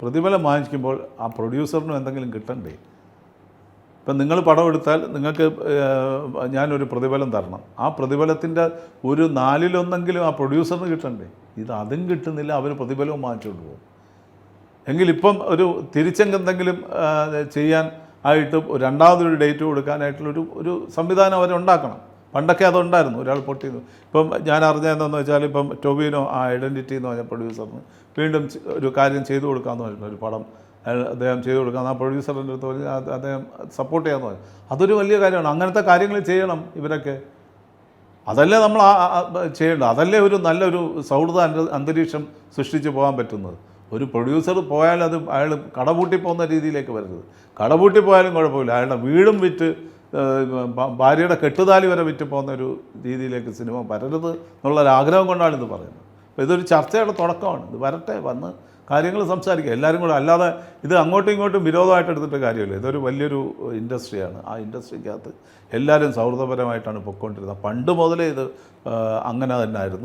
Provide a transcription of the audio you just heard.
പ്രതിഫലം വാങ്ങിക്കുമ്പോൾ ആ പ്രൊഡ്യൂസറിനും എന്തെങ്കിലും കിട്ടണ്ടേ? ഇപ്പം നിങ്ങൾ പടം എടുത്താൽ നിങ്ങൾക്ക് ഞാനൊരു പ്രതിഫലം തരണം. ആ പ്രതിഫലത്തിന്റെ ഒരു നാലിലൊന്നെങ്കിലും ആ പ്രൊഡ്യൂസറിന് കിട്ടണ്ടേ? ഇത് അതും കിട്ടുന്നില്ല അവർ പ്രതിഫലവും വാങ്ങിച്ചുകൊണ്ട് പോകും. എങ്കിലിപ്പം ഒരു തിരിച്ചെന്തെങ്കിലും ആ, ചെയ്യാൻ ആയിട്ട് രണ്ടാമതൊരു ഡേറ്റ് കൊടുക്കാനായിട്ടുള്ളൊരു ഒരു സംവിധാനം അവരുണ്ടാക്കണം. പണ്ടൊക്കെ അതുണ്ടായിരുന്നു. ഒരാൾ പൊട്ടി ഇപ്പം ഞാൻ അറിഞ്ഞതെന്ന് വെച്ചാൽ ഇപ്പം ടൊബിനോ ആ ഐഡന്റിറ്റി എന്ന് പറഞ്ഞ പ്രൊഡ്യൂസറിന് വീണ്ടും ഒരു കാര്യം ചെയ്തു കൊടുക്കാമെന്ന് പറഞ്ഞു ഒരു പടം അദ്ദേഹം ചെയ്തു കൊടുക്കാം ആ പ്രൊഡ്യൂസറിന്റെ അടുത്ത് പറഞ്ഞ് അദ്ദേഹം സപ്പോർട്ട് ചെയ്യാമെന്ന് പറഞ്ഞു. അതൊരു വലിയ കാര്യമാണ്. അങ്ങനത്തെ കാര്യങ്ങൾ ചെയ്യണം ഇവരൊക്കെ. അതല്ലേ നമ്മൾ ചെയ്യേണ്ടത്? അതല്ലേ ഒരു നല്ലൊരു സൗഹൃദ അന്തരീക്ഷം സൃഷ്ടിച്ച് പോകാൻ പറ്റുന്നത്? ഒരു പ്രൊഡ്യൂസർ പോയാൽ അത് അയാൾ കടപൂട്ടി പോകുന്ന രീതിയിലേക്ക് വരരുത്. കടപൂട്ടി പോയാലും കുഴപ്പമില്ല. അയാളുടെ വീടും വിറ്റ് ഭാര്യയുടെ കെട്ടുതാലി വരെ വിറ്റ് പോകുന്ന ഒരു രീതിയിലേക്ക് സിനിമ വരരുത് എന്നുള്ളൊരാഗ്രഹം കൊണ്ടാണ് ഇത് പറയുന്നത്. അപ്പോൾ ഇതൊരു ചർച്ചയുടെ തുടക്കമാണ്. ഇത് വരട്ടെ വന്ന് കാര്യങ്ങൾ സംസാരിക്കുക എല്ലാവരും കൂടെ അല്ലാതെ ഇത് അങ്ങോട്ടും ഇങ്ങോട്ടും വിരോധമായിട്ട് എടുത്തിട്ട് കാര്യമില്ല. ഇതൊരു വലിയൊരു ഇൻഡസ്ട്രിയാണ്. ആ ഇൻഡസ്ട്രിക്കകത്ത് എല്ലാവരും സൗഹൃദപരമായിട്ടാണ് പൊയ്ക്കൊണ്ടിരുന്നത്. പണ്ട് മുതലേ ഇത് അങ്ങനെ തന്നെ ആയിരുന്നു